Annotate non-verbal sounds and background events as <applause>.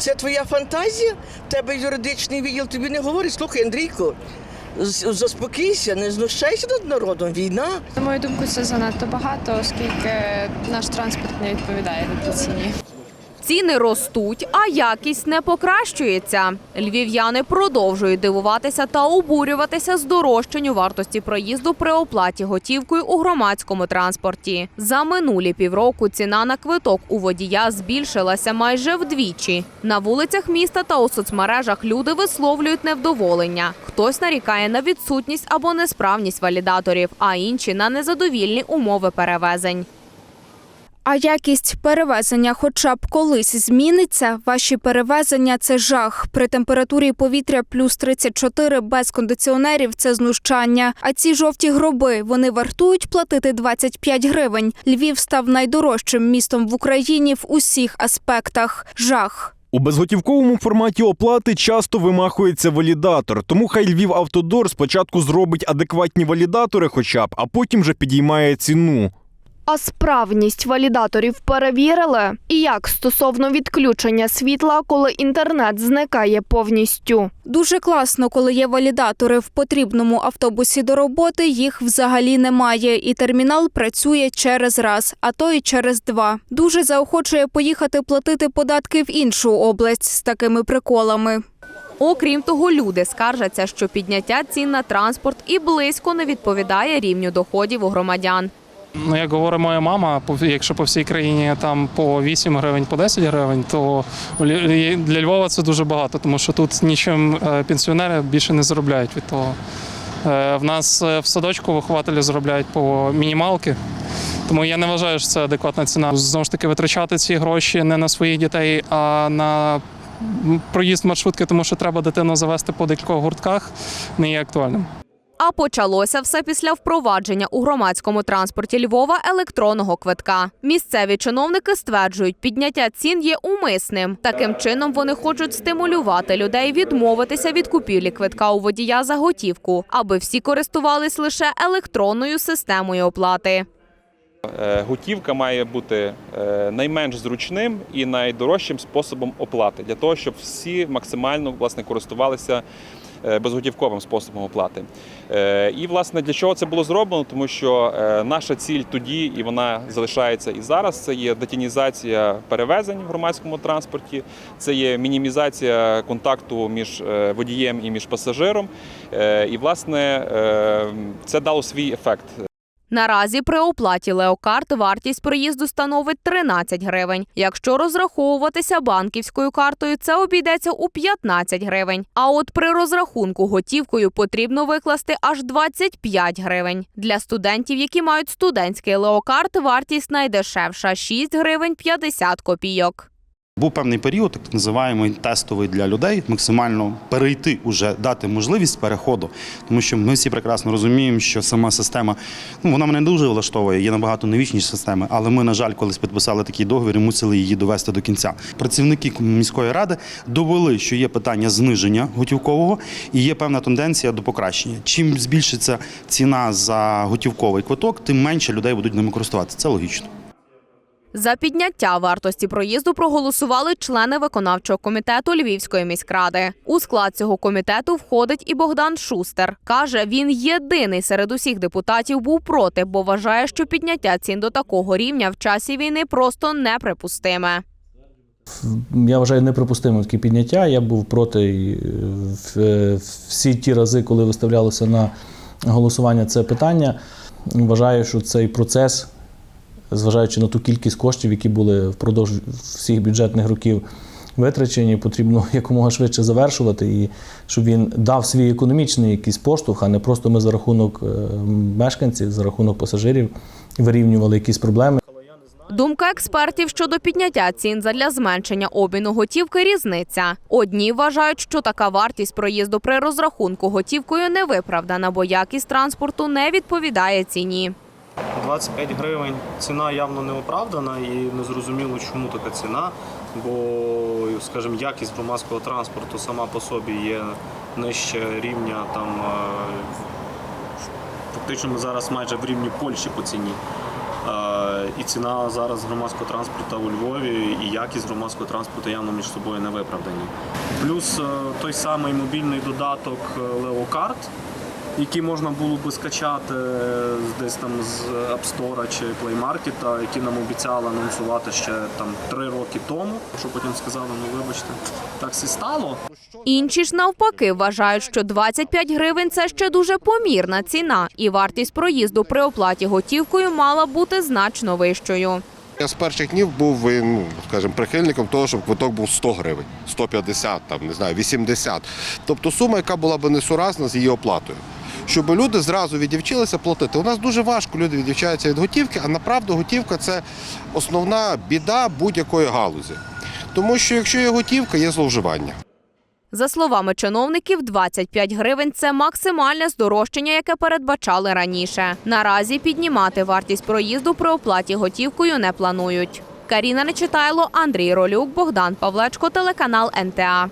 Це твоя фантазія? В тебе юридичний відділ тобі не говорить. Слухай, Андрійко, заспокійся, не знущайся над народом. Війна. На мою думку, це занадто багато, оскільки наш транспорт не відповідає на ціні. Ціни ростуть, а якість не покращується. Львів'яни продовжують дивуватися та обурюватися здорожчанню вартості проїзду при оплаті готівкою у громадському транспорті. За минулі півроку ціна на квиток у водія збільшилася майже вдвічі. На вулицях міста та у соцмережах люди висловлюють невдоволення. Хтось нарікає на відсутність або несправність валідаторів, а інші на незадовільні умови перевезень. А якість перевезення хоча б колись зміниться. Ваші перевезення це жах. При температурі повітря плюс 34 без кондиціонерів це знущання. А ці жовті гроби вони вартують платити 25 гривень. Львів став найдорожчим містом в Україні в усіх аспектах. Жах. У безготівковому форматі оплати часто вимахується валідатор, тому хай Львів Автодор спочатку зробить адекватні валідатори, хоча б, а потім вже підіймає ціну. А справність валідаторів перевірили? І як стосовно відключення світла, коли інтернет зникає повністю? Дуже класно, коли є валідатори в потрібному автобусі до роботи. Їх взагалі немає, і термінал працює через раз, а то й через два. Дуже заохочує поїхати платити податки в іншу область з такими приколами. Окрім того, люди скаржаться, що підняття цін на транспорт і близько не відповідає рівню доходів у громадян. Ну, як говорить моя мама, якщо по всій країні там по 8 гривень, по 10 гривень, то для Львова це дуже багато, тому що тут нічим е, пенсіонери більше не заробляють від того. Е, В нас е, в садочку вихователі заробляють по мінімалки. Тому я не вважаю, що це адекватна ціна. Знову ж таки, витрачати ці гроші не на своїх дітей, а на проїзд маршрутки, тому що треба дитину завести по декількох гуртках, не є актуальним. А почалося все після впровадження у громадському транспорті Львова електронного квитка. Місцеві чиновники стверджують, підняття цін є умисним. Таким чином вони хочуть стимулювати людей відмовитися від купівлі квитка у водія за готівку, аби всі користувались лише електронною системою оплати. Е, Готівка має бути е, найменш зручним і найдорожчим способом оплати для того, щоб всі максимально власне користувалися безготівковим способом оплати. Е, І власне для чого це було зроблено? Тому що е, наша ціль тоді, і вона залишається і зараз. Це є детінізація перевезень в громадському транспорті, це є мінімізація контакту між е, водієм і між пасажиром. Е, І власне е, це дало свій ефект. Наразі при оплаті Леокарт вартість проїзду становить 13 гривень. Якщо розраховуватися банківською картою, це обійдеться у 15 гривень. А от при розрахунку готівкою потрібно викласти аж 25 гривень. Для студентів, які мають студентський леокарт, вартість найдешевша 6 гривень 50 копійок. Був певний період, так називаємо тестовий для людей, максимально перейти уже дати можливість переходу, тому що ми всі прекрасно розуміємо, що сама система ну вона мене дуже влаштовує. Є набагато новічніші системи, але ми, на жаль, колись підписали такий договір і мусили її довести до кінця. Працівники міської ради довели, що є питання зниження готівкового і є певна тенденція до покращення. Чим збільшиться ціна за готівковий квиток, тим менше людей будуть ними користуватися. Це логічно. За підняття вартості проїзду проголосували члени виконавчого комітету Львівської міськради. У склад цього комітету входить і Богдан Шустер. Каже, він єдиний серед усіх депутатів був проти, бо вважає, що підняття цін до такого рівня в часі війни просто неприпустиме. Я вважаю неприпустимим таке підняття. Я був проти е, е, всі ті рази, коли виставлялося на голосування це питання. Вважаю, що цей процес, зважаючи на ту кількість коштів, які були впродовж всіх бюджетних років витрачені, потрібно <laughs> якомога швидше завершувати, і щоб він дав свій економічний якийсь поштовх, а не просто ми за рахунок е, мешканців, за рахунок пасажирів вирівнювали якісь проблеми. Думка експертів щодо підняття цін задля зменшення обміну готівки різниця. Одні вважають, що така вартість проїзду при розрахунку готівкою не виправдана, бо якість транспорту не відповідає ціні. 25 гривень ціна явно не оправдана і не зрозуміло, чому така ціна. Бо, скажімо, якість громадського транспорту сама по собі є нижче рівня там. е, Фактично ми зараз майже в рівні Польщі по ціні. Е, І ціна зараз громадського транспорту у Львові і якість громадського транспорту явно між собою не виправдані. Плюс е, той самий мобільний додаток е, Який можна було би скачати е, десь там з App Store чи Play Market, які нам обіцяли анонсувати ще там три роки тому. Що потім сказали, ну вибачте, так і стало. Інші ж навпаки вважають, що 25 гривень це ще дуже помірна ціна, і вартість проїзду при оплаті готівкою мала бути значно вищою. Я з перших днів був, ну, скажімо, прихильником того, щоб квиток був 100 гривень, 150, там, не знаю, 80. Тобто сума, яка була б несуразна з її оплатою. Щоб люди зразу відівчилися платити. У нас дуже важко люди відівчаються від готівки, а направду готівка це основна біда будь-якої галузі. Тому що якщо є готівка, є зловживання. За словами чиновників, 25 гривень це максимальне здорожчання, яке передбачали раніше. Наразі піднімати вартість проїзду при оплаті готівкою не планують. Каріна Нечитайло, Андрій Ролюк, Богдан Павлечко, телеканал НТА.